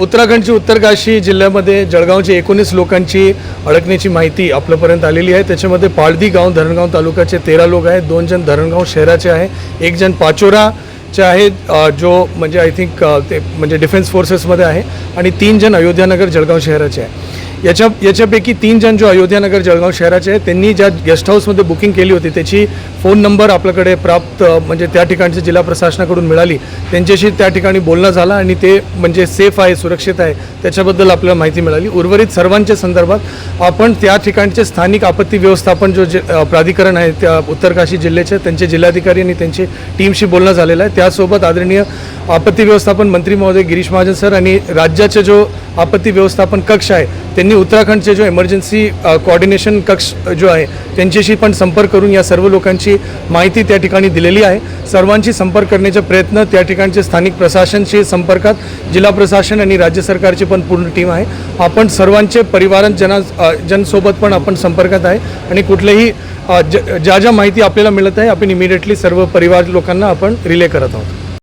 उत्तराखंडची उत्तरकाशी जिल्ह्यामध्ये जळगावची एकोणीस लोकांची अडकण्याची माहिती आपल्यापर्यंत आलेली आहे. त्याच्यामध्ये पाळदी गाव धरणगाव तालुक्याचे तेरा लोक आहेत. दोन जण धरणगाव शहराचे आहे. एक जण पाचोराचे आहेत जो म्हणजे आय थिंक ते म्हणजे डिफेन्स फोर्सेसमध्ये आहे. आणि तीन जण अयोध्यानगर जळगाव शहराचे आहे. याच्या याच्यापैकी तीन जण जो अयोध्यानगर जळगाव शहराचे आहेत त्यांनी ज्या गेस्ट हाऊसमध्ये बुकिंग केली होती त्याची फोन नंबर आपल्याकडे प्राप्त म्हणजे त्या ठिकाणच्या जिल्हा प्रशासनाकडून मिळाली. त्यांच्याशी त्या ठिकाणी बोलणं झालं आणि ते म्हणजे सेफ आहे सुरक्षित आहे त्याच्याबद्दल आपल्याला माहिती मिळाली. उर्वरित सर्वांच्या संदर्भात आपण त्या ठिकाणचे स्थानिक आपत्ती व्यवस्थापन जो जे प्राधिकरण आहे त्या उत्तरकाशी जिल्ह्याचे त्यांचे जिल्हाधिकारी आणि त्यांची टीमशी बोलणं झालेलं आहे. त्यासोबत आदरणीय आपत्ती व्यवस्थापन मंत्री महोदय गिरीश महाजन सर आणि राज्याचे जो आपत्ती व्यवस्थापन कक्ष आहे त्यांनी उत्तराखंडचे जो इमर्जन्सी कोऑर्डिनेशन कक्ष जो आहे त्यांच्याशी पण संपर्क करून या सर्व लोकांची माहिती त्या ठिकाणी दिलेली आहे. सर्वांशी संपर्क करण्याचा प्रयत्न त्या ठिकाणचे स्थानिक प्रशासनशी संपर्कात जिल्हा प्रशासन आणि राज्य सरकारची पण पूर्ण टीम आहे. आपण सर्वांचे परिवार जना जनसोबत पण आपण संपर्कात आहे आणि कुठलेही ज ज्या ज्या माहिती आपल्याला मिळत आहे आपण इमिडिएटली सर्व परिवार लोकांना आपण रिले करत आहोत.